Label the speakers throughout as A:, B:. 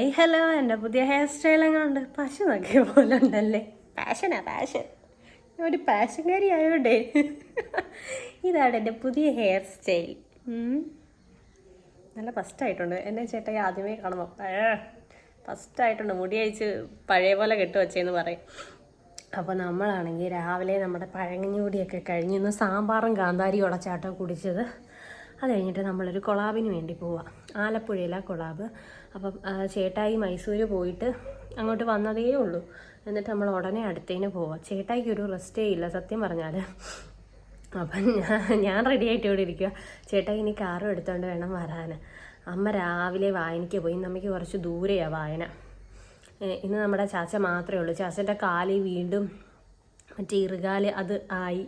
A: ഏയ് ഹലോ. എന്റെ പുതിയ ഹെയർ സ്റ്റൈൽ എങ്ങനെയുണ്ട് പാഷൻ നോക്കിയ പോലെ ഉണ്ടല്ലേ പാഷനാ പാഷൻ ഒരു പാഷൻകാരി ആയോടെ ഇതാണ് എന്റെ പുതിയ ഹെയർ സ്റ്റൈൽ. നല്ല ഫസ്റ്റായിട്ടുണ്ട്. എന്നെ ചേട്ടായി ആദ്യമേ കാണുമ്പോൾ ഫസ്റ്റായിട്ടുണ്ട്. മുടി അയച്ച് പഴയ പോലെ കെട്ടു വച്ചേന്ന് പറയും. അപ്പോൾ നമ്മളാണെങ്കിൽ രാവിലെ നമ്മുടെ പഴങ്ങഞ്ഞൂടിയൊക്കെ കഴിഞ്ഞ് ഇന്ന് സാമ്പാറും കാന്താരിയും ഉടച്ചാട്ടം കുടിച്ചത്. അത് കഴിഞ്ഞിട്ട് നമ്മളൊരു കൊളാബിന് വേണ്ടി പോവാം. ആലപ്പുഴയിലെ കൊളാബ്. അപ്പം ചേട്ടായി മൈസൂർ പോയിട്ട് അങ്ങോട്ട് വന്നതേ ഉള്ളൂ. എന്നിട്ട് നമ്മൾ ഉടനെ അടുത്തേന് പോവാം. ചേട്ടായിക്ക് ഒരു റെസ്റ്റേ ഇല്ല സത്യം പറഞ്ഞാൽ അപ്പം ഞാൻ ഞാൻ റെഡി ആയിട്ട് ഇവിടെ ഇരിക്കുക ചേട്ടാ ഇനി കാറും എടുത്തോണ്ട് വേണം വരാൻ അമ്മ രാവിലെ വായനയ്ക്ക് പോയി. നമുക്ക് കുറച്ച് ദൂരെയാണ് വായന. ഇന്ന് നമ്മുടെ ചാച്ച മാത്രമേ ഉള്ളൂ. ചാച്ചന്റെ കാൽ വീണ്ടും മറ്റേ ഇറുകാൽ അത് ആയി.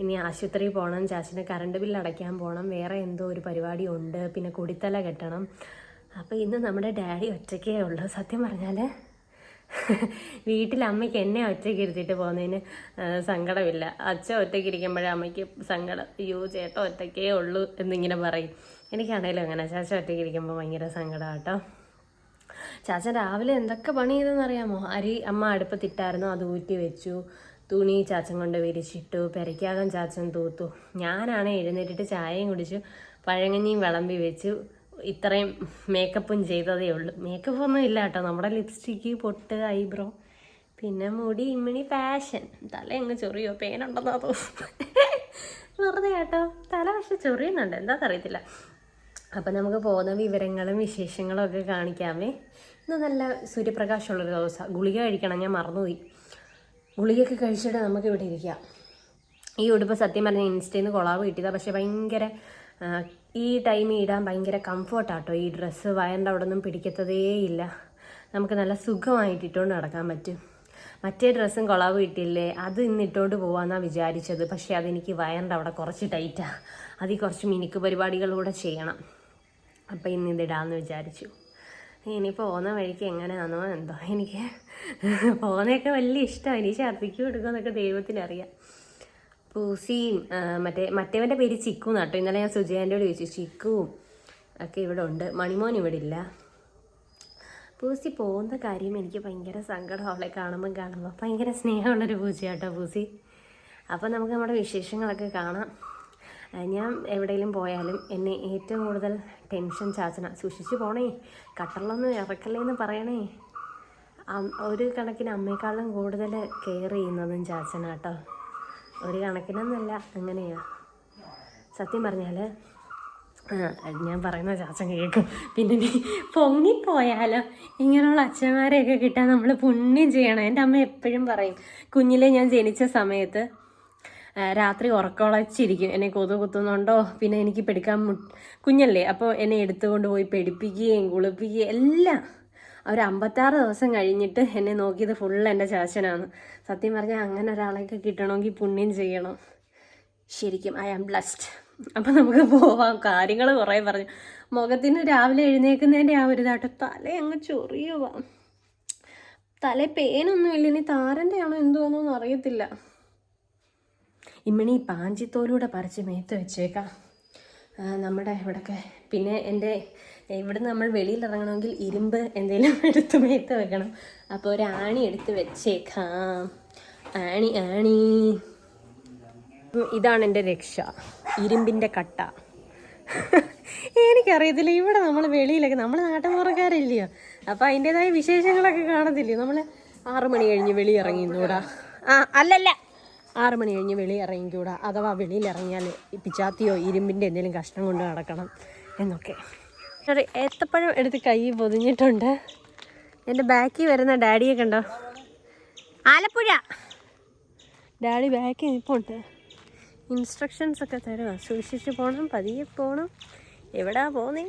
A: ഇനി ആശുപത്രിയിൽ പോകണം ചാച്ചന്റെ കറണ്ട് ബില്ല് അടയ്ക്കാൻ പോകണം വേറെ എന്തോ ഒരു പരിപാടി ഉണ്ട്. പിന്നെ കുടിത്തല കെട്ടണം. അപ്പോൾ ഇന്ന് നമ്മുടെ ഡാഡി ഒറ്റയ്ക്കേ ഉള്ളൂ. സത്യം പറഞ്ഞാൽ വീട്ടിൽ അമ്മയ്ക്ക് എന്നെ ഒറ്റയ്ക്ക് ഇരുത്തിയിട്ട് പോകുന്നതിന് സങ്കടമില്ല. അച്ഛൻ ഒറ്റയ്ക്ക് ഇരിക്കുമ്പോഴേ അമ്മയ്ക്ക് സങ്കടം. അയ്യോ ചേട്ട ഒറ്റയ്ക്കേ ഉള്ളൂ എന്നിങ്ങനെ പറയും. എനിക്കാണേലും അങ്ങനെ. ചാച്ച ഒറ്റയ്ക്ക് ഇരിക്കുമ്പോൾ ഭയങ്കര സങ്കടം കേട്ടോ ചാച്ച രാവിലെ എന്തൊക്കെ പണി ചെയ്തെന്ന് അറിയാമോ? അരി അമ്മ അടുപ്പത്തിട്ടായിരുന്നു അത് ഊറ്റി വെച്ചു. തുണി ചാച്ചൻ കൊണ്ട് വിരിച്ചിട്ടു. പെരയ്ക്കാകം ചാച്ചൻ തൂത്തു. ഞാനാണ് എഴുന്നേറ്റിട്ട് ചായയും കുടിച്ചു. പഴങ്ങഞ്ഞിയും വിളമ്പി വെച്ചു. ഇത്രയും മേക്കപ്പും ചെയ്തതേ ഉള്ളൂ. മേക്കപ്പ് ഒന്നും ഇല്ല കേട്ടോ. നമ്മുടെ ലിപ്സ്റ്റിക്ക് പൊട്ട് ഐബ്രോ പിന്നെ മുടി ഇമ്മിണി ഫാഷൻ തല എങ്ങ് ചൊറിയോ? പേനുണ്ടെന്നോ തോന്നുന്നു. വെറുതെ കേട്ടോ. തല പക്ഷെ ചൊറിയുന്നുണ്ട്. എന്താ അറിയത്തില്ല അപ്പം നമുക്ക് പോകുന്ന വിവരങ്ങളും വിശേഷങ്ങളും ഒക്കെ കാണിക്കാമേ. ഇന്ന് നല്ല സൂര്യപ്രകാശമുള്ളൊരു ദിവസം. ഗുളിക കഴിക്കണം. ഞാൻ മറന്നുപോയി. ഗുളികയൊക്കെ കഴിച്ചിട്ട് നമുക്ക് ഇവിടെ ഇരിക്കാം. ഈ ഉടുപ്പ് സത്യം പറഞ്ഞാൽ ഇൻസ്റ്റയിൽ നിന്ന് കൊളാവ് കിട്ടിയതാണ് പക്ഷേ ഭയങ്കര ഈ ടൈമിൽ ഇടാൻ ഭയങ്കര കംഫർട്ടാട്ടോ ഈ ഡ്രസ്സ് വയറിന്റെ അവിടെ ഒന്നും പിടിക്കത്തതേ ഇല്ല. നമുക്ക് നല്ല സുഖമായിട്ട് ഇട്ടുകൊണ്ട് നടക്കാൻ പറ്റും. മറ്റേ ഡ്രസ്സും കൊളാവ് കിട്ടിയില്ലേ അത് ഇന്ന് ഇട്ടുകൊണ്ട് പോകാമെന്നാണ് വിചാരിച്ചത്. പക്ഷേ അതെനിക്ക് വയറിന്റെ അവിടെ കുറച്ച് ടൈറ്റാണ് അതിൽ കുറച്ച് മിനുക്ക് പരിപാടികളൂടെ ചെയ്യണം. അപ്പോൾ ഇന്ന് ഇതിടാമെന്ന് വിചാരിച്ചു. ഇനി പോകുന്ന വഴിക്ക് എങ്ങനെയാണെന്നോ എന്തോ എനിക്ക്. പോകുന്നതൊക്കെ വലിയ ഇഷ്ടമാണ് ഇനി ഛർദ്ദിക്കും എടുക്കുമെന്നൊക്കെ ദൈവത്തിനറിയാം പൂസിയും മറ്റേ മറ്റേവന്റെ പേര് ചിക്കു നട്ടോ ഇന്നലെ ഞാൻ സുജയാന്റെയോട് ചോദിച്ചു ചിക്കുവും ഒക്കെ ഇവിടെ ഉണ്ട്. മണിമോൻ ഇവിടെ ഇല്ല. പൂസി പോകുന്ന കാര്യം എനിക്ക് ഭയങ്കര സങ്കടം. അവളെ കാണുമ്പം കാണുമ്പോൾ ഭയങ്കര സ്നേഹമുള്ളൊരു പൂച്ചയാട്ടോ പൂസി. അപ്പോൾ നമുക്ക് നമ്മുടെ വിശേഷങ്ങളൊക്കെ കാണാം. ഞാൻ എവിടെയെങ്കിലും പോയാലും എന്നെ ഏറ്റവും കൂടുതൽ ടെൻഷൻ ചാച്ചന സൂക്ഷിച്ചു പോണേ. കട്ടറിലൊന്നും ഇറക്കല്ലേന്ന് പറയണേ. അം- ഒരു കണക്കിന് അമ്മയെക്കാളും കൂടുതൽ കെയർ ചെയ്യുന്നതും ചാച്ചനാട്ടോ ഒരു കണക്കിനൊന്നല്ല അങ്ങനെയാ. സത്യം പറഞ്ഞാൽ ഞാൻ പറയുന്ന ചാച്ചൻ കേൾക്കും പിന്നെ നീ പൊങ്ങിപ്പോയാലോ? ഇങ്ങനെയുള്ള അച്ഛന്മാരെയൊക്കെ കിട്ടാൻ നമ്മൾ പുണ്യം ചെയ്യണം. എന്റെ അമ്മ എപ്പോഴും പറയും കുഞ്ഞിലെ ഞാൻ ജനിച്ച സമയത്ത് രാത്രി ഉറക്കമുളച്ചിരിക്കും. എന്നെ കൊതു കുത്തുന്നുണ്ടോ? പിന്നെ എനിക്ക് പെടുക്കാൻ കുഞ്ഞല്ലേ അപ്പോൾ എന്നെ എടുത്തുകൊണ്ട് പോയി പെടിപ്പിക്കുകയും കുളിപ്പിക്കുകയും എല്ലാം ഒരു അമ്പത്താറ് ദിവസം കഴിഞ്ഞിട്ട് എന്നെ നോക്കിയത് ഫുൾ എന്റെ ചാച്ചനാണ്. സത്യം പറഞ്ഞാൽ അങ്ങനെ ഒരാളെയൊക്കെ കിട്ടണമെങ്കിൽ പുണ്യം ചെയ്യണം. ശരിക്കും ഐ ആം ബ്ലസ്ഡ് അപ്പം നമുക്ക് പോവാം. കാര്യങ്ങൾ കുറേ പറഞ്ഞു. മുഖത്തിന് രാവിലെ എഴുന്നേൽക്കുന്നതിന്റെ ആ ഒരു ഇതാട്ടോ. തല അങ്ങ് ചൊറിയുക തല പേനൊന്നും ഇല്ല. ഇനി താരന്റെ ആണോ എന്തോന്നൊന്നും അറിയത്തില്ല. ഇമ്മണി പാഞ്ചിത്തോലൂടെ പറിച്ച് മേത്ത് വെച്ചേക്കാം. നമ്മുടെ ഇവിടെയൊക്കെ പിന്നെ എന്റെ ഇവിടുന്ന് നമ്മൾ വെളിയിൽ ഇറങ്ങണമെങ്കിൽ ഇരുമ്പ് എന്തെങ്കിലും എടുത്ത് മേത്ത് വെക്കണം. അപ്പോൾ ഒരു ആണി എടുത്ത് വെച്ചേക്കാം. ആണി ആണി. ഇതാണ് എന്റെ രക്ഷ. ഇരുമ്പിന്റെ കട്ട. എനിക്കറിയത്തില്ല ഇവിടെ നമ്മൾ വെളിയിലൊക്കെ നമ്മൾ നാട്ടുപുറക്കാരില്ലയോ? അപ്പോൾ അതിന്റെതായ വിശേഷങ്ങളൊക്കെ കാണത്തില്ലയോ നമ്മൾ ആറു മണി കഴിഞ്ഞ് വെളി ഇറങ്ങി ഇറങ്ങിന്നൂടാ ആ അല്ലല്ല. ആറു മണി കഴിഞ്ഞ് വെളി ഇറങ്ങിക്കൂടാ അഥവാ വെളിയിൽ ഇറങ്ങിയാൽ പിച്ചാത്തിയോ ഇരുമ്പിന്റെ എന്തെങ്കിലും കഷ്ണം കൊണ്ട് നടക്കണം എന്നൊക്കെ. ഒരു ഏത്തപ്പഴം എടുത്ത് കൈ പൊതിഞ്ഞിട്ടുണ്ട്. എന്റെ ബാക്കിൽ വരുന്ന ഡാഡിയെ കണ്ടോ? ആലപ്പുഴ. ഡാഡി ബാക്കിൽ നിൽപ്പുണ്ട് ഇൻസ്ട്രക്ഷൻസ് ഒക്കെ തരുക സൂക്ഷിച്ച് പോകണം പതിയെ പോകണം എവിടാ പോന്നേ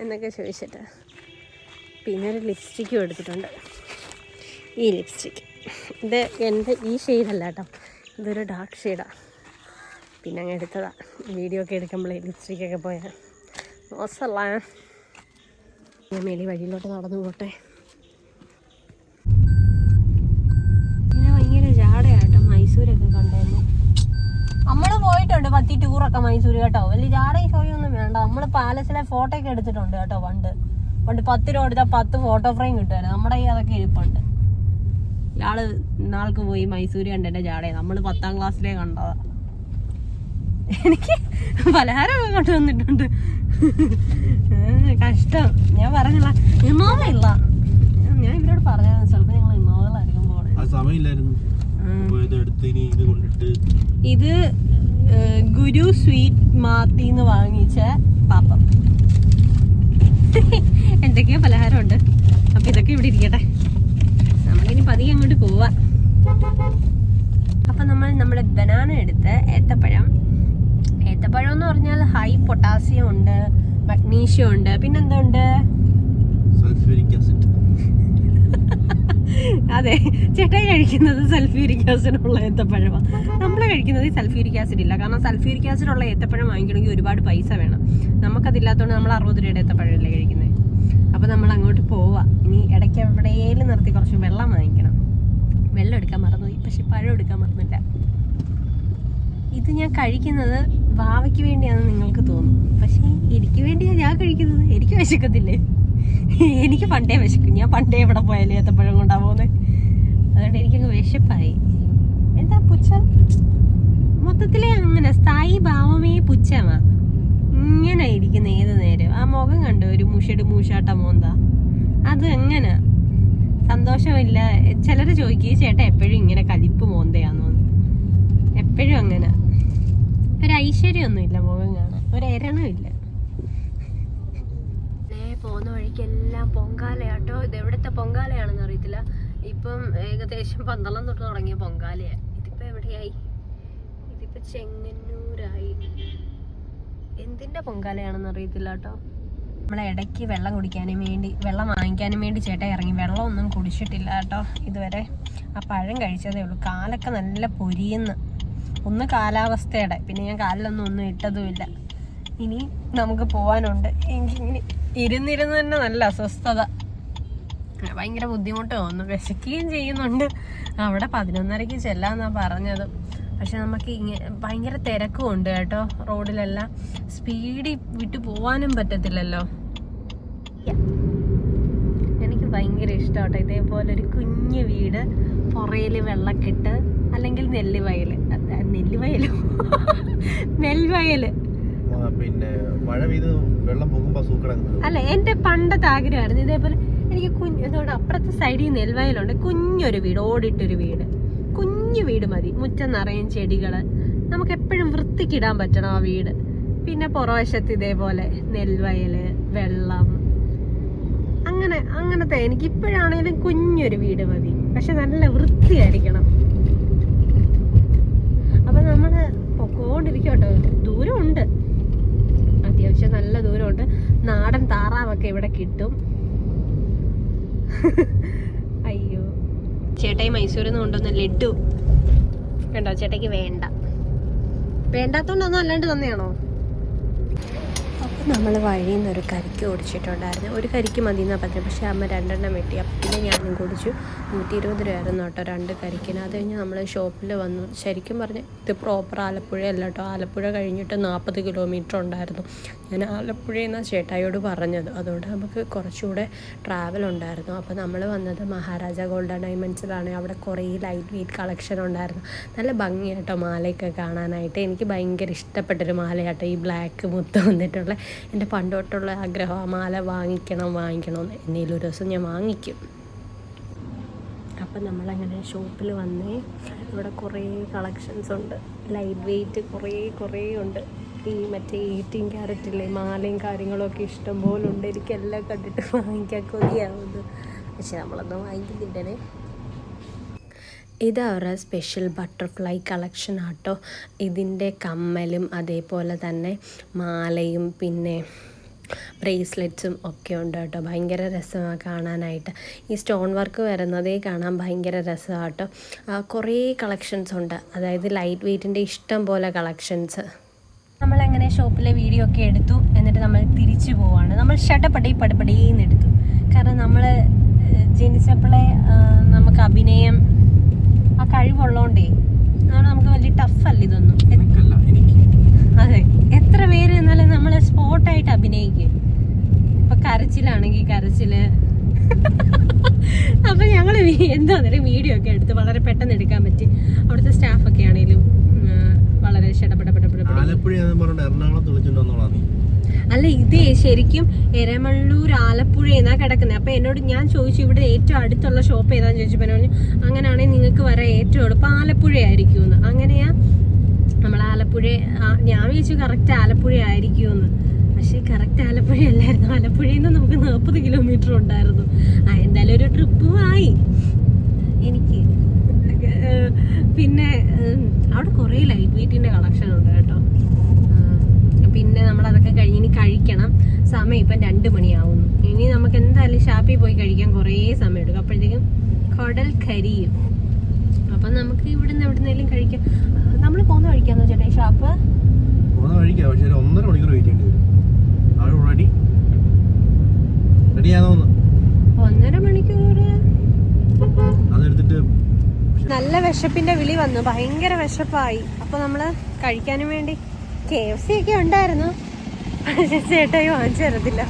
A: എന്നൊക്കെ ചോദിച്ചിട്ട്. പിന്നെ ഒരു ലിപ്സ്റ്റിക്കും എടുത്തിട്ടുണ്ട്. ഈ ലിപ്സ്റ്റിക്ക് ഇത് എന്റെ ഈ ഷെയ്ഡല്ല കേട്ടോ. ഇതൊരു ഡാർക്ക് ഷെയ്ഡാണ് പിന്നെ അങ്ങ് എടുത്തതാണ് വീഡിയോ ഒക്കെ എടുക്കുമ്പോൾ എടുക്കുമ്പോഴേ ലിപ്സ്റ്റിക്കൊക്കെ പോയാൽ മോശമല്ല ഞാൻ മേലി വഴിയിലോട്ട് നടന്നു പോട്ടെ. ഭയങ്കര ജാടയാട്ടോ മൈസൂരൊക്കെ കണ്ടായിരുന്നു നമ്മൾ പോയിട്ടുണ്ട് പത്തി ടൂറൊക്കെ മൈസൂർ കേട്ടോ. വലിയ ജാടയും ഷോയൊന്നും വേണ്ട. നമ്മൾ പാലസിലെ ഫോട്ടോ ഒക്കെ എടുത്തിട്ടുണ്ട് കേട്ടോ പണ്ട്. പണ്ട് പത്ത് രൂപ എടുത്താൽ പത്ത് ഫോട്ടോ ഫ്രെയിം കിട്ടുമായിരുന്നു. നമ്മുടെ ഈ അതൊക്കെ ഇരിപ്പുണ്ട്. ഇയാൾ നാൾക്ക് പോയി മൈസൂര് കണ്ടെ ജാടയെ. നമ്മൾ പത്താം ക്ലാസ്സിലേ കണ്ടതാ. എനിക്ക് പലഹാരം കൊണ്ടുവന്നിട്ടുണ്ട് വന്നിട്ടുണ്ട് കഷ്ടം. ഞാൻ പറഞ്ഞില്ല. ഇന്നോവ ഇല്ല ഞാൻ ഇവരോട് പറഞ്ഞു ചിലപ്പോൾ ഞങ്ങൾ ഇന്നോവകളായിരിക്കും പോണേ.
B: ഇത്
A: ഗുരു സ്വീറ്റ് മാത്തിന്ന് വാങ്ങിച്ച പാപ്പം. എന്തൊക്കെയോ പലഹാരമുണ്ട്. അപ്പൊ ഇതൊക്കെ ഇവിടെ ഇരിക്കട്ടെ. നമുക്കിനി പതിയെ അങ്ങോട്ട് പോവാ. അപ്പൊ നമ്മൾ നമ്മുടെ ബനാന എടുത്ത് ഏത്തപ്പഴം ഏത്തപ്പഴം എന്ന് പറഞ്ഞാൽ ഹൈ പൊട്ടാസ്യം ഉണ്ട് മഗ്നീഷ്യം ഉണ്ട്. പിന്നെന്തുണ്ട്?
B: സൾഫ്യൂരിക് ആസിഡ്
A: അതെ ചേട്ടായി കഴിക്കുന്നത് സൾഫ്യൂരിക് ആസിഡ് ഉള്ള ഏത്തപ്പഴമാണ് നമ്മൾ കഴിക്കുന്നത് സൾഫ്യൂരിക് ആസിഡ് ഇല്ല. കാരണം സൾഫ്യൂരിക് ആസിഡ് ഉള്ള ഏത്തപ്പഴം വാങ്ങിക്കണമെങ്കിൽ ഒരുപാട് പൈസ വേണം. നമുക്കതില്ലാത്തതുകൊണ്ട് നമ്മൾ അറുപത് രൂപയുടെ ഏത്തപ്പഴമല്ലേ കഴിക്കുന്നത് അപ്പോൾ നമ്മൾ അങ്ങോട്ട് പോവാം. ഇനി ഇടയ്ക്ക് എവിടെയെങ്കിലും നിർത്തി കുറച്ച് വെള്ളം വാങ്ങിക്കണം. വെള്ളം എടുക്കാൻ മറന്നുപോയി. പക്ഷെ പഴം എടുക്കാൻ മറന്നില്ല. ഇത് ഞാൻ കഴിക്കുന്നത് വാവയ്ക്ക് വേണ്ടിയാണെന്ന് നിങ്ങൾക്ക് തോന്നും. പക്ഷേ എനിക്ക് വേണ്ടിയാണ് ഞാൻ കഴിക്കുന്നത്. എനിക്ക് വിശക്കത്തില്ലേ? എനിക്ക് പണ്ടേ വിശക്കും. ഞാൻ പണ്ടേ എവിടെ പോയാലും ഏത്തപ്പഴം കൊണ്ടാ പോകുന്നത് അതുകൊണ്ട് എനിക്കങ്ങ് വിശപ്പായി. എന്താ പുച്ഛ? മൊത്തത്തിലേ അങ്ങനെ. സ്ഥായി ഭാവമേ പുച്ഛമാ. ഇങ്ങനെ ഇരിക്കുന്ന ഏത് നേരം? ആ മുഖം കണ്ടോ? ഒരു മുഷട് മൂഷാട്ട മോന്ത. അത് എങ്ങനെ? സന്തോഷമില്ല. ചിലർ ചോദിക്കുക ചേട്ടാ എപ്പോഴും ഇങ്ങനെ കലിപ്പ് മോന്തയാന്ന് എപ്പോഴും അങ്ങനെ. ഒരു ഐശ്വര്യമൊന്നുമില്ല മുഖം കാണാൻ ഒരു എരണമില്ല പോകുന്ന വഴിക്ക് എല്ലാം പൊങ്കാലയാട്ടോ. ഇത് എവിടുത്തെ പൊങ്കാലയാണെന്ന് അറിയത്തില്ല. ഇപ്പം ഏകദേശം പന്തളം തൊട്ട് തുടങ്ങിയ പൊങ്കാലയാ. ഇതിപ്പോ എവിടെയായി? ഇതിപ്പോ ചെങ്ങന്നൂരായി. എന്തിന്റെ പൊങ്കാലയാണെന്ന് അറിയത്തില്ല കേട്ടോ. നമ്മളെ ഇടയ്ക്ക് വെള്ളം കുടിക്കാനും വേണ്ടി വെള്ളം വാങ്ങിക്കാനും വേണ്ടി ചേട്ടാ ഇറങ്ങി. വെള്ളം ഒന്നും കുടിച്ചിട്ടില്ല കേട്ടോ ഇതുവരെ. ആ പഴം കഴിച്ചതേ ഉള്ളൂ. കാലൊക്കെ നല്ല പൊരിയുന്നു. ഒന്ന് കാലാവസ്ഥയുടെ. പിന്നെ ഞാൻ കാലിലൊന്നും ഒന്നും ഇട്ടതുമില്ല. ഇനി നമുക്ക് പോവാനുണ്ട്. എനിക്കിങ്ങനെ ഇരുന്നിരുന്ന് തന്നെ നല്ല അസ്വസ്ഥത. ഭയങ്കര ബുദ്ധിമുട്ട് തോന്നുന്നു വിശക്കുകയും ചെയ്യുന്നുണ്ട്. അവിടെ പതിനൊന്നരയ്ക്ക് ചെല്ലാന്നാ പറഞ്ഞത്. പക്ഷെ നമുക്ക് ഇങ്ങനെ ഭയങ്കര തിരക്കും ഉണ്ട് കേട്ടോ. റോഡിലെല്ലാം സ്പീഡിൽ വിട്ടു പോവാനും പറ്റത്തില്ലല്ലോ. എനിക്ക് ഭയങ്കര ഇഷ്ടമാട്ടോ. ഇതേപോലെ ഒരു കുഞ്ഞു വീട് പുറയിൽ വെള്ളക്കെട്ട് അല്ലെങ്കിൽ നെല്ലുവയൽ നെല്ലുവയലോ?
B: നെൽവയൽ. പിന്നെ മഴ പെയ്ത് വെള്ളം പോകുമ്പോ സൂക്കിടങ്ങുന്നത്
A: അല്ല എന്റെ പണ്ടത്തെ ആഗ്രഹമായിരുന്നു ഇതേപോലെ എനിക്ക് കുഞ്ഞ് ഇതോടെ അപ്പുറത്തെ സൈഡിൽ നെൽവയലുണ്ട്. കുഞ്ഞൊരു വീട് ഓടിട്ടൊരു വീട്. കുഞ്ഞു വീട് മതി. മുറ്റം നിറയും ചെടികൾ നമുക്ക് എപ്പോഴും വൃത്തിക്കിടാൻ പറ്റണം ആ വീട്. പിന്നെ പുറവശത്ത് ഇതേപോലെ നെൽവയൽ വെള്ളം. അങ്ങനെ അങ്ങനത്തെ എനിക്ക് ഇപ്പോഴാണേലും കുഞ്ഞൊരു വീട് മതി. പക്ഷെ നല്ല വൃത്തിയായിരിക്കണം. ഇവിടെ കിട്ടും. അയ്യോ. ചേട്ടായി മൈസൂരിൽ നിന്ന് കൊണ്ടുവന്ന ലഡു വേണ്ട ചേട്ടയ്ക്ക് വേണ്ട. വേണ്ടാത്തോണ്ടൊന്നും അല്ലാണ്ട് തന്നെയാണോ? നമ്മൾ വഴിയിൽ നിന്ന് ഒരു കരിക്ക് ഓടിച്ചിട്ടുണ്ടായിരുന്നു. ഒരു കരിക്ക് മതി എന്നാണ് പറഞ്ഞത്. പക്ഷേ അമ്മ രണ്ടെണ്ണം വെട്ടി. അപ്പം പിന്നെ ഞാനും കുടിച്ചു നൂറ്റി ഇരുപത് രൂപയായിരുന്നു കേട്ടോ രണ്ട് കരിക്കിന്. അത് കഴിഞ്ഞ് നമ്മൾ ഷോപ്പിൽ വന്നു. ശരിക്കും പറഞ്ഞ് ഇത് പ്രോപ്പർ ആലപ്പുഴയല്ല കേട്ടോ. ആലപ്പുഴ കഴിഞ്ഞിട്ട് നാൽപ്പത് കിലോമീറ്റർ ഉണ്ടായിരുന്നു. ഞാൻ ആലപ്പുഴയിൽ നിന്നാണ് ചേട്ടായിയോട് പറഞ്ഞത്. അതുകൊണ്ട് നമുക്ക് കുറച്ചുകൂടെ ട്രാവൽ ഉണ്ടായിരുന്നു. അപ്പോൾ നമ്മൾ വന്നത് മഹാരാജ ഗോൾഡൻ ഡയമണ്ട്സിലാണ് അവിടെ കുറേ ലൈറ്റ് വെയിറ്റ് കളക്ഷൻ ഉണ്ടായിരുന്നു. നല്ല ഭംഗിയാട്ടോ മാലയൊക്കെ കാണാനായിട്ട്. എനിക്ക് ഭയങ്കര ഇഷ്ടപ്പെട്ടൊരു മാലയാട്ടോ ഈ ബ്ലാക്ക് മുത്ത് വന്നിട്ടുള്ള. എന്റെ പണ്ടോട്ടുള്ള ആഗ്രഹം ആ മാല വാങ്ങിക്കണം വാങ്ങിക്കണം എന്ന് എന്നെങ്കിലും ഒരു ദിവസം ഞാൻ വാങ്ങിക്കും. അപ്പം നമ്മളങ്ങനെ ഷോപ്പിൽ വന്നേ ഇവിടെ കുറേ കളക്ഷൻസ് ഉണ്ട്. ലൈറ്റ് വെയിറ്റ് കുറേ കുറേ ഉണ്ട്. ഈ മറ്റേ എയ്റ്റീൻ ക്യാരറ്റില്ലേ മാലയും കാര്യങ്ങളൊക്കെ ഇഷ്ടം പോലെ ഉണ്ട്. എനിക്കെല്ലാം കണ്ടിട്ട് വാങ്ങിക്കാൻ കൊതിയാവുന്നത് പക്ഷെ നമ്മളൊന്നും വാങ്ങിക്കുന്നില്ലേ ഇത് അവരുടെ സ്പെഷ്യൽ ബട്ടർഫ്ലൈ കളക്ഷൻ ആട്ടോ. ഇതിന്റെ കമ്മലും അതേപോലെ തന്നെ മാലയും പിന്നെ ബ്രേസ്ലെറ്റ്സും ഒക്കെ ഉണ്ട് കേട്ടോ ഭയങ്കര രസമാണ് കാണാനായിട്ട്. ഈ സ്റ്റോൺ വർക്ക് വരുന്നതേ കാണാൻ ഭയങ്കര രസമാണ് കേട്ടോ കുറേ കളക്ഷൻസ് ഉണ്ട്. അതായത് ലൈറ്റ് വെയ്റ്റിന്റെ ഇഷ്ടം പോലെ കളക്ഷൻസ് നമ്മളങ്ങനെ ഷോപ്പിലെ വീഡിയോ ഒക്കെ എടുത്തു എന്നിട്ട് നമ്മൾ തിരിച്ചു പോവാണ്. നമ്മൾ ഷട്ടപ്പടി നിന്ന് എടുത്തു. കാരണം നമ്മൾ ജനിച്ചപ്പോഴേ നമുക്ക് അഭിനയം ആ കഴിവുള്ളതുകൊണ്ടേ അതുകൊണ്ട് നമുക്ക് വലിയ ടഫല്ല ഇതൊന്നും. അതെ. എത്ര പേര് എന്നാലും നമ്മൾ സ്പോട്ടായിട്ട് അഭിനയിക്കും. ഇപ്പൊ കരച്ചിലാണെങ്കിൽ കരച്ചിൽ. അപ്പൊ ഞങ്ങൾ വി- എന്താ പറയുക വീഡിയോ ഒക്കെ എടുത്ത് വളരെ പെട്ടെന്ന് എടുക്കാൻ പറ്റി. അവിടുത്തെ സ്റ്റാഫൊക്കെ ആണെങ്കിലും വളരെ ഷടപടപടപട
B: ആലപ്പുഴ എറണാകുളത്ത് വിളിച്ചിട്ടുണ്ടെന്നുള്ളതാണ്
A: അല്ല ഇതേ ശരിക്കും എരമള്ളൂർ ആലപ്പുഴ എന്നാ കിടക്കുന്നത് അപ്പൊ എന്നോട് ഞാൻ ചോദിച്ചു ഇവിടെ ഏറ്റവും അടുത്തുള്ള ഷോപ്പ് ഏതാന്ന് ചോദിച്ചപ്പോൾ പറഞ്ഞു അങ്ങനെയാണെങ്കിൽ നിങ്ങൾക്ക് വരെ ഏറ്റവും എളുപ്പം ആലപ്പുഴ ആയിരിക്കും എന്ന് അങ്ങനെയാ നമ്മൾ ആലപ്പുഴ ഞാൻ വിചാരിച്ചു കറക്റ്റ് ആലപ്പുഴ ആയിരിക്കുമെന്ന്. പക്ഷേ കറക്റ്റ് ആലപ്പുഴ അല്ലായിരുന്നു. ആലപ്പുഴയിൽ നിന്ന് നമുക്ക് നാൽപ്പത് കിലോമീറ്റർ ഉണ്ടായിരുന്നു. ആ എന്തായാലും ഒരു ട്രിപ്പും ആയി. എനിക്ക് പിന്നെ അവിടെ കുറേ ലൈറ്റ് വെയിറ്റിന്റെ കളക്ഷൻ ഉണ്ട് കേട്ടോ. പിന്നെ നമ്മൾ അതൊക്കെ കഴിഞ്ഞ് ഇനി കഴിക്കണം. സമയം ഇപ്പം രണ്ട് മണിയാവുന്നു. ഇനി നമുക്ക് എന്തായാലും ഷാപ്പിൽ പോയി കഴിക്കാൻ കുറേ സമയം എടുക്കും അപ്പോഴത്തേക്കും കടൽ കരിയും. അപ്പം നമുക്ക് ഇവിടുന്ന് എവിടുന്നേലും കഴിക്കാം. നമ്മൾ പോകുന്ന കഴിക്കാന്ന് ചേട്ടാ ഷാപ്പ്?
B: പോകുന്ന കഴിക്കാം പക്ഷേ ഒന്നര മണിക്കൂർ വെയിറ്റ് ചെയ്യേണ്ടി വരും. അവിടെ റെഡി റെഡിയാണോന്ന്
A: ഒന്നര മണിക്കൂർ
B: അതെടുത്തിട്ട്
A: നല്ല വിശപ്പിന്റെ വിളി വന്നു. ഭയങ്കര വിശപ്പായി. അപ്പൊ നമ്മൾ കഴിക്കാനും വേണ്ടി കെ എഫ് സി ഒക്കെ ഉണ്ടായിരുന്നു. പക്ഷേ ചേട്ടായി വാങ്ങിച്ചു തരത്തില്ല.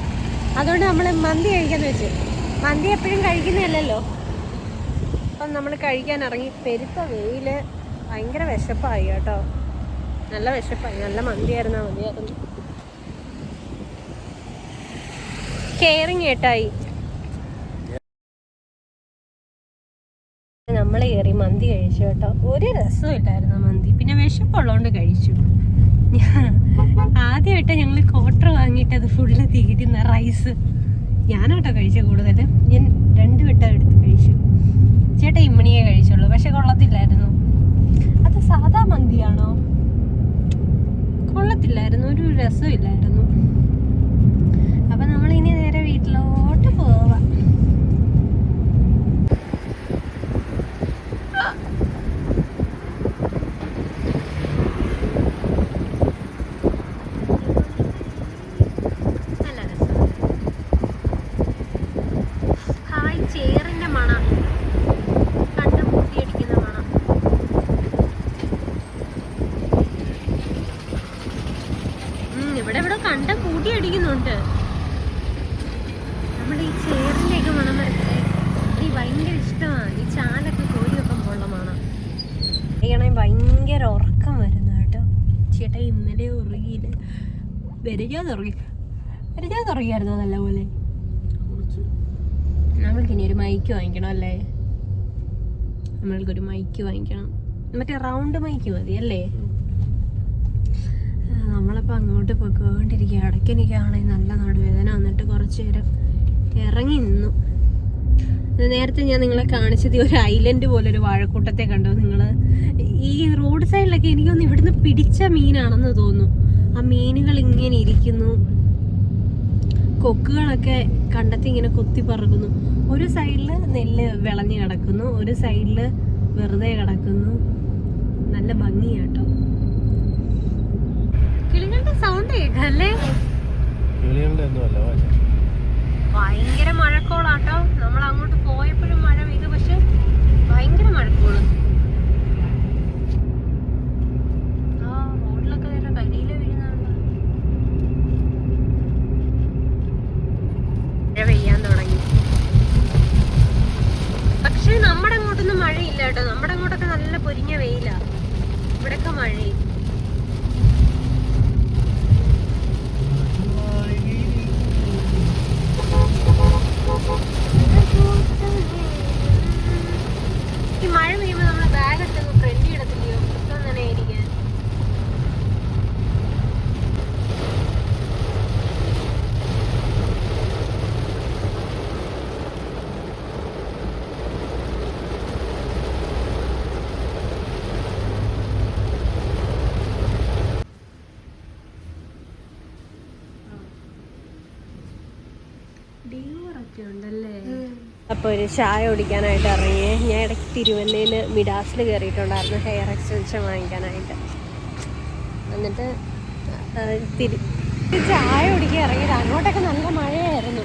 A: അതുകൊണ്ട് നമ്മൾ മന്തി കഴിക്കാന്ന് വെച്ച്. മന്തി എപ്പോഴും കഴിക്കുന്നതല്ലല്ലോ. അപ്പം നമ്മൾ കഴിക്കാൻ ഇറങ്ങി. പെരുത്ത വെയിൽ. ഭയങ്കര വിശപ്പായി കേട്ടോ. നല്ല വിശപ്പായി. നല്ല മന്തിയായിരുന്നാ മതിയായിരുന്നു കെയറിങ് ഏട്ടായി. നമ്മൾ കയറി മന്തി കഴിച്ചു കേട്ടോ. ഒരു രസവും ഇല്ലായിരുന്നു മന്തി. പിന്നെ വിശപ്പുള്ളതുകൊണ്ട് കഴിച്ചു. ആദ്യമായിട്ട് ഞങ്ങൾ ക്വാർട്ടർ വാങ്ങിയിട്ട് അത് ഫുള്ള് തീരുന്ന റൈസ് ഞാനാട്ടോ കഴിച്ച കൂടുതൽ ഞാൻ രണ്ട് വട്ടം എടുത്ത് കഴിച്ചു. ചേട്ടൻ ഇമ്മണിയെ കഴിച്ചുള്ളൂ പക്ഷെ കൊള്ളത്തില്ലായിരുന്നു. അത് സാധാ മന്തിയാണോ? കൊള്ളത്തില്ലായിരുന്നു ഒരു രസവും ഇല്ലായിരുന്നു അപ്പൊ നമ്മൾ ഇനി നേരെ വീട്ടിലോട്ട് പോവാം നല്ല രസം ഹായ് ചേറിന്റെ മണം കണ്ട് മുട്ടിയടിക്കുന്ന മണം ഉം, ഇവിടെ ഇവിടെ കണ്ട അടിക്കുന്നുണ്ട് നമ്മുടെ ഈ ചേറിന്റെയൊക്കെ മണം വരട്ടെ. എനിക്ക് ഭയങ്കര ഇഷ്ടമാണ്. ഈ ചാലൊക്കെ കോഴിയൊക്കെ ഉള്ള മണം. ഭയങ്കര ഉറക്കം വരുന്നു കേട്ടോ. ചേട്ടാ ഇന്നലെ ഉറങ്ങിയില്ല. വരജാതെ ഉറങ്ങി വരജാതെ തുറങ്ങിയായിരുന്നു നല്ലപോലെ?
B: കുറച്ച്
A: നമ്മൾക്കിനി ഒരു മൈക്ക് വാങ്ങിക്കണം അല്ലേ? നമ്മൾക്കൊരു മൈക്ക് വാങ്ങിക്കണം. മറ്റേ റൗണ്ട് മൈക്ക് മതി അല്ലേ നമ്മളപ്പോൾ അങ്ങോട്ട് പൊയ്ക്കൊണ്ടിരിക്കുക ഇടയ്ക്ക് എനിക്കാണെങ്കിൽ നല്ല നടുവേദന വന്നിട്ട് കുറച്ച് നേരം ഇറങ്ങി നിന്നു. നേരത്തെ ഞാൻ നിങ്ങളെ കാണിച്ചത് ഒരു ഐലൻഡ് പോലെ ഒരു വാഴക്കൂട്ടത്തെ കണ്ടു നിങ്ങൾ ഈ റോഡ് സൈഡിലൊക്കെ എനിക്കൊന്ന് ഇവിടുന്ന് പിടിച്ച മീനാണെന്ന് തോന്നുന്നു. ആ മീനുകൾ ഇങ്ങനെ ഇരിക്കുന്നു. കൊക്കുകളൊക്കെ കണ്ടെത്തി ഇങ്ങനെ കൊത്തി പറക്കുന്നു. ഒരു സൈഡിൽ നെല്ല് വിളഞ്ഞു കിടക്കുന്നു. ഒരു സൈഡിൽ വെറുതെ കിടക്കുന്നു. നല്ല ഭംഗിയാട്ടോ. കിളികളുടെ സൗണ്ട് കേൾക്കല്ലേ? ഭയങ്കര മഴക്കോളാട്ടോ. നമ്മൾ അങ്ങോട്ട് പോയപ്പോഴും മഴ പെയ്തു പക്ഷെ ഭയങ്കര മഴക്കോൾ. പെയ്യാൻ തുടങ്ങി. പക്ഷെ നമ്മുടെ അങ്ങോട്ടൊന്നും മഴയില്ല കേട്ടോ. നമ്മുടെ അങ്ങോട്ടൊക്കെ നല്ല പൊരിഞ്ഞ വെയിലാ. ഇവിടൊക്കെ മഴയും ഈ മഴ പെയ്യുമ്പോ നമ്മൾ ബാഗ് എടുത്ത് ഫ്രണ്ട് ഇടത്തില്ലയോ മൊത്തം തന്നെ ആയിരിക്കാൻ അപ്പോൾ ഒരു ചായ കുടിക്കാനായിട്ട് ഇറങ്ങിയേ ഞാൻ ഇടയ്ക്ക് തിരുവല്ലയിൽ മിഡാസിൽ കയറിയിട്ടുണ്ടായിരുന്നു ഹെയർ എക്സ്റ്റൻഷൻ വാങ്ങിക്കാനായിട്ട്. എന്നിട്ട് തിരി ചായ കുടിക്കാൻ ഇറങ്ങിയത്. അങ്ങോട്ടൊക്കെ നല്ല മഴയായിരുന്നു.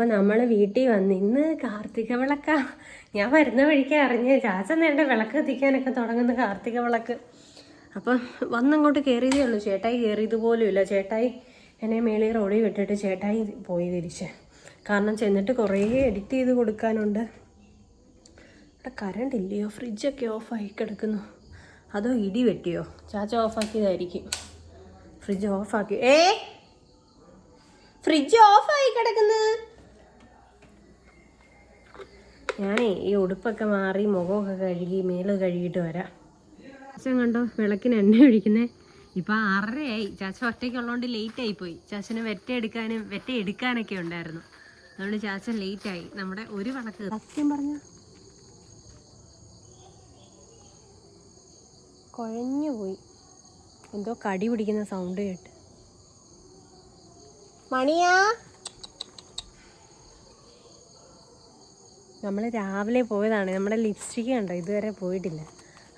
A: അപ്പോൾ അപ്പം നമ്മൾ വീട്ടിൽ വന്ന് ഇന്ന് കാർത്തിക വിളക്ക. ഞാൻ വരുന്ന വഴിക്ക് അറിഞ്ഞ് ചാച്ച നേരിട്ട് വിളക്ക് കത്തിക്കാനൊക്കെ തുടങ്ങുന്ന കാർത്തിക വിളക്ക്. അപ്പം വന്നങ്ങോട്ട് കയറിയതേ ഉള്ളൂ. ചേട്ടായി കയറിയത് പോലും ഇല്ല. ചേട്ടായി എന്നെ മേളി റോഡിൽ വിട്ടിട്ട് ചേട്ടായി പോയി തിരിച്ച്. കാരണം ചെന്നിട്ട് കുറേ എഡിറ്റ് ചെയ്ത് കൊടുക്കാനുണ്ട്. ഇവിടെ കറണ്ട് ഇല്ലയോ? ഫ്രിഡ്ജൊക്കെ ഓഫായി കിടക്കുന്നു. അതോ ഇടി വെട്ടിയോ? ചാച്ച ഓഫാക്കിയതായിരിക്കും ഫ്രിഡ്ജ് ഓഫാക്കി ഏ? ഫ്രിഡ്ജ് ഓഫായി കിടക്കുന്നു. ഞാനേ ഈ ഉടുപ്പൊക്കെ മാറി മുഖമൊക്കെ കഴുകി മേൽ കഴുകിയിട്ട് വരാം. ചാച്ചൻ കണ്ടോ വിളക്കിന് എണ്ണ ഒഴിക്കുന്നേ? ഇപ്പം ആറരയായി. ചാച്ച ഒറ്റയ്ക്കുള്ളതുകൊണ്ട് ലേറ്റ് ആയി പോയി. ചാച്ചന് വെറ്റ എടുക്കാനും വെറ്റ എടുക്കാനൊക്കെ ഉണ്ടായിരുന്നു. അതുകൊണ്ട് ചാച്ചൻ ലേറ്റ് ആയി. നമ്മുടെ ഒരു വിളക്ക് സത്യം പറഞ്ഞ? കുഴഞ്ഞു പോയി. എന്തോ കടി പിടിക്കുന്ന സൗണ്ട് കേട്ട്. മണിയാ? നമ്മൾ രാവിലെ പോയതാണ്. നമ്മുടെ ലിപ്സ്റ്റിക്ക് കണ്ടോ? ഇതുവരെ പോയിട്ടില്ല.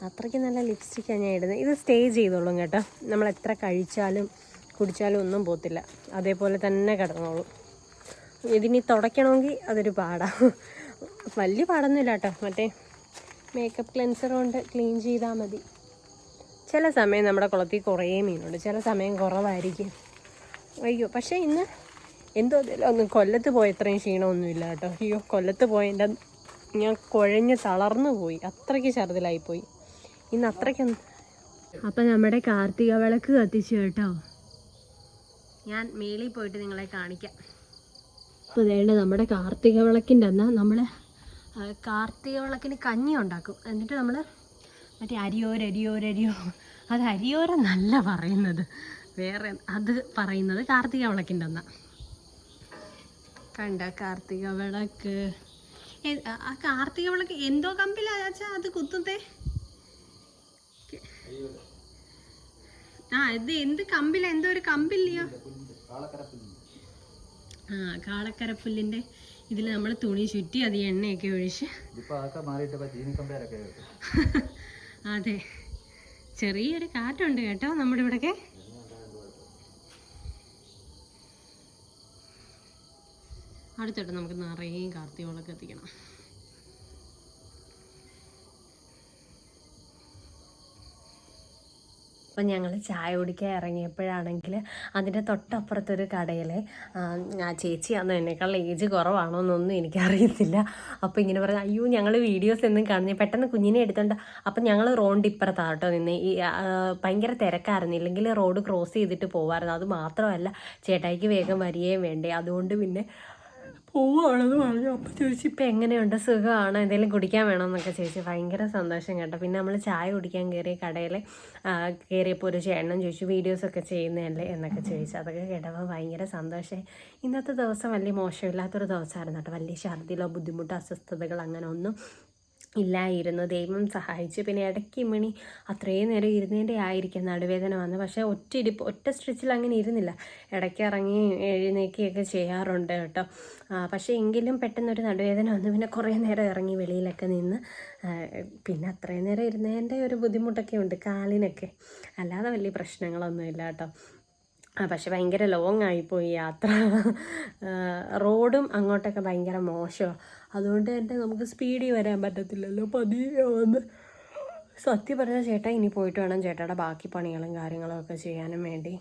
A: അത്രയ്ക്ക് നല്ല ലിപ്സ്റ്റിക്കാണ് ഞാൻ ഇടുന്നത്. ഇത് സ്റ്റേ ചെയ്തോളും കേട്ടോ. നമ്മൾ എത്ര കഴിച്ചാലും കുടിച്ചാലും ഒന്നും പോത്തില്ല. അതേപോലെ തന്നെ കിടന്നോളും. ഇതിനി തുടയ്ക്കണമെങ്കിൽ അതൊരു പാടാണ് വലിയ പാടൊന്നുമില്ല കേട്ടോ. മറ്റേ മേക്കപ്പ് ക്ലെൻസർ കൊണ്ട് ക്ലീൻ ചെയ്താൽ മതി. ചില സമയം നമ്മുടെ കുളത്തിൽ കുറേ മീനുണ്ട്. ചില സമയം കുറവായിരിക്കും. അയ്യോ പക്ഷേ ഇന്ന് എന്തോ ഒന്നും കൊല്ലത്ത് പോയ ഇത്രയും ക്ഷീണമൊന്നുമില്ല കേട്ടോ. അയ്യോ കൊല്ലത്ത് പോയതിന്റെ ഞാൻ കുഴഞ്ഞ് തളർന്നു പോയി. അത്രയ്ക്ക് ഛർദിലായിപ്പോയി ഇന്ന് അത്രയ്ക്ക് അപ്പം നമ്മുടെ കാർത്തിക വിളക്ക് കത്തിച്ചു കേട്ടോ. ഞാൻ മേളിൽ പോയിട്ട് നിങ്ങളെ കാണിക്കാം. അപ്പോൾ വേണ്ട നമ്മുടെ കാർത്തിക വിളക്കിന്റെ അന്ന് നമ്മൾ കാർത്തിക വിളക്കിന് കഞ്ഞി ഉണ്ടാക്കും. എന്നിട്ട് നമ്മൾ മറ്റേ അരിയോരരിയോരരിയോ അത് അരിയോരെന്നല്ല പറയുന്നത്. വേറെ അത് പറയുന്നത് കാർത്തിക വിളക്കിന്റെ അന്ന. കണ്ട കാർത്തിക വിളക്ക്. ആ- കാർത്തിക വിളക്ക് എന്തോ കമ്പിലാ ചാച്ചാ അത് കുത്തുന്നേ. ആ ഇത് എന്ത് കമ്പില എന്തോ ഒരു കമ്പില്ലയോ? ആ കാളക്കരപ്പുല്ലിന്റെ ഇതിൽ നമ്മൾ തുണി ചുറ്റി അത് എണ്ണയൊക്കെ ഒഴിച്ച്. അതെ. ചെറിയൊരു കാറ്റുണ്ട് കേട്ടോ നമ്മുടെ ഇവിടെയൊക്കെ അടുത്തോട്ട് നമുക്ക് നിറയെ കാർത്തികോളൊക്കെ എത്തിക്കണം. അപ്പം ഞങ്ങൾ ചായ കുടിക്കാൻ ഇറങ്ങിയപ്പോഴാണെങ്കിൽ അതിന്റെ തൊട്ടപ്പുറത്തൊരു കടയിൽ ആ ചേച്ചി അന്ന് എന്നെക്കാൾ ഏജ് കുറവാണോ എന്നൊന്നും എനിക്കറിയത്തില്ല. അപ്പോൾ ഇങ്ങനെ പറഞ്ഞു അയ്യോ ഞങ്ങൾ വീഡിയോസ് എന്നും കാണുന്നു പെട്ടെന്ന് കുഞ്ഞിനെ എടുത്തോണ്ട് അപ്പം ഞങ്ങൾ റോഡിന്റെ ഇപ്പുറത്താട്ടോ നിന്ന്. ഈ ഭയങ്കര തിരക്കായിരുന്നു. ഇല്ലെങ്കിൽ റോഡ് ക്രോസ് ചെയ്തിട്ട് പോവായിരുന്നു. അത് മാത്രമല്ല ചേട്ടായിക്ക് വേഗം വരികയും വേണ്ടേ. അതുകൊണ്ട് പിന്നെ പോവാണെന്ന് പറഞ്ഞു. അപ്പം ചോദിച്ചു ഇപ്പം എങ്ങനെയുണ്ട്? സുഖമാണ്? എന്തെങ്കിലും കുടിക്കാൻ വേണമെന്നൊക്കെ ചോദിച്ചു. ഭയങ്കര സന്തോഷം കേട്ടോ. പിന്നെ നമ്മൾ ചായ കുടിക്കാൻ കയറിയ കടയിൽ കയറിയപ്പോൾ ഒരു ചേട്ടനും ചോദിച്ചു വീഡിയോസൊക്കെ ചെയ്യുന്നതല്ലേ? എന്നൊക്കെ ചോദിച്ചു. അതൊക്കെ കേട്ടപ്പോൾ ഭയങ്കര സന്തോഷമായി ഇന്നത്തെ ദിവസം വലിയ മോശമില്ലാത്തൊരു ദിവസമായിരുന്നു കേട്ടോ. വലിയ ഛർദിലോ ബുദ്ധിമുട്ടോ അസ്വസ്ഥതകൾ അങ്ങനെ ഒന്നും ഇല്ലായിരുന്നു. ദൈവം സഹായിച്ചു. പിന്നെ ഇടയ്ക്ക് ഇമ്മണി അത്രയും നേരം ഇരുന്നതിന്റെ ആയിരിക്കും നടുവേദന വന്നത്. പക്ഷേ ഒറ്റ ഇരിപ്പ് ഒറ്റ സ്ട്രെച്ചിൽ അങ്ങനെ ഇരുന്നില്ല. ഇടയ്ക്ക് ഇറങ്ങി എഴുന്നേക്കുകയൊക്കെ ചെയ്യാറുണ്ട് കേട്ടോ. പക്ഷേ എങ്കിലും പെട്ടെന്നൊരു നടുവേദന വന്നു. പിന്നെ കുറേ നേരം ഇറങ്ങി വെളിയിലൊക്കെ നിന്ന് പിന്നെ അത്രയും നേരം ഇരുന്നതിന്റെ ഒരു ബുദ്ധിമുട്ടൊക്കെ ഉണ്ട്. കാലിനൊക്കെ. അല്ലാതെ വലിയ പ്രശ്നങ്ങളൊന്നുമില്ല കേട്ടോ. പക്ഷെ ഭയങ്കര ലോങ് ആയിപ്പോയി യാത്ര. റോഡും അങ്ങോട്ടൊക്കെ ഭയങ്കര മോശമാണ് അതുകൊണ്ട് തന്നെ നമുക്ക് സ്പീഡിൽ വരാൻ പറ്റത്തില്ലല്ലോ. പതിയെ വന്ന്. സത്യം പറഞ്ഞാൽ ചേട്ടാ ഇനി പോയിട്ട് വേണം ചേട്ടയുടെ ബാക്കി പണികളും കാര്യങ്ങളും ഒക്കെ ചെയ്യാനും വേണ്ടി.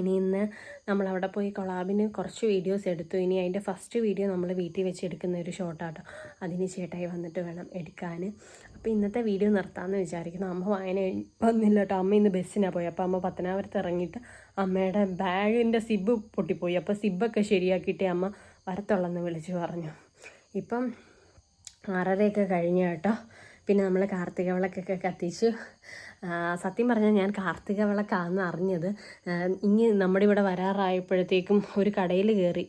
A: ഇനി ഇന്ന് നമ്മളവിടെ പോയി കൊളാബിന് കുറച്ച് വീഡിയോസ് എടുത്തു. ഇനി അതിന്റെ ഫസ്റ്റ് വീഡിയോ നമ്മൾ വീട്ടിൽ വെച്ച് എടുക്കുന്ന ഒരു ഷോട്ടാട്ടോ അതിന് ചേട്ടായി വന്നിട്ട് വേണം എടുക്കാൻ അപ്പോൾ ഇന്നത്തെ വീഡിയോ നിർത്താമെന്ന് വിചാരിക്കുന്നു. അമ്മ വായന വന്നില്ല കേട്ടോ അമ്മ ഇന്ന് ബസ്സിനാണ് പോയി. അപ്പോൾ അമ്മ പത്തനാപുരത്ത് ഇറങ്ങിയിട്ട് അമ്മയുടെ ബാഗിന്റെ സിബ് പൊട്ടിപ്പോയി. അപ്പോൾ സിബൊക്കെ ശരിയാക്കിയിട്ടേ അമ്മ വരത്തുള്ളെന്ന് വിളിച്ചു പറഞ്ഞു. ഇപ്പം ആറരയൊക്കെ കഴിഞ്ഞു കേട്ടോ. പിന്നെ നമ്മൾ കാർത്തിക വിളക്കൊക്കെ കത്തിച്ചു. സത്യം പറഞ്ഞാൽ ഞാൻ കാർത്തിക വിളക്കാണെന്ന് അറിഞ്ഞത്. ഇനി നമ്മുടെ ഇവിടെ വരാറായപ്പോഴത്തേക്കും ഒരു കടയിൽ കയറി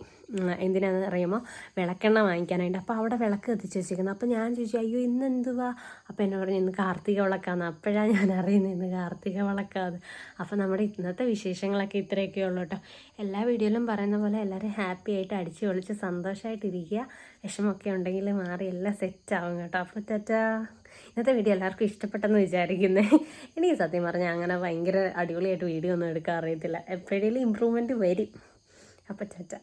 A: എന്തിനാണെന്ന് അറിയുമോ? വിളക്കെണ്ണ വാങ്ങിക്കാനായിട്ട്. അപ്പോൾ അവിടെ വിളക്ക് കത്തിച്ച് വെച്ചിരിക്കുന്നത് അപ്പോൾ ഞാൻ ചോദിച്ചു അയ്യോ ഇന്ന് എന്തുവാ? അപ്പോൾ എന്നെ പറഞ്ഞു ഇന്ന് കാർത്തിക വിളക്കാന്ന്. അപ്പോഴാണ് ഞാൻ അറിയുന്നത് ഇന്ന് കാർത്തിക വിളക്കാത് അപ്പോൾ നമ്മുടെ ഇന്നത്തെ വിശേഷങ്ങളൊക്കെ ഇത്രയൊക്കെ ഉള്ളൂ കേട്ടോ. എല്ലാ വീഡിയോയിലും പറയുന്ന പോലെ എല്ലാവരും ഹാപ്പി ആയിട്ട് അടിച്ച് പൊളിച്ച് സന്തോഷമായിട്ടിരിക്കുക വിഷമമൊക്കെ ഉണ്ടെങ്കിൽ മാറി എല്ലാം സെറ്റാവും കേട്ടോ. അപ്പോൾ ടാറ്റാ. ഇന്നത്തെ വീഡിയോ എല്ലാവർക്കും ഇഷ്ടപ്പെട്ടെന്ന് വിചാരിക്കുന്നേ. എനിക്ക് സത്യം പറഞ്ഞാൽ അങ്ങനെ ഭയങ്കര അടിപൊളിയായിട്ട് വീഡിയോ ഒന്നും എടുക്കാൻ അറിയത്തില്ല. എപ്പോഴേലും ഇമ്പ്രൂവ്മെന്റ് വരും. അപ്പോൾ ടാറ്റ.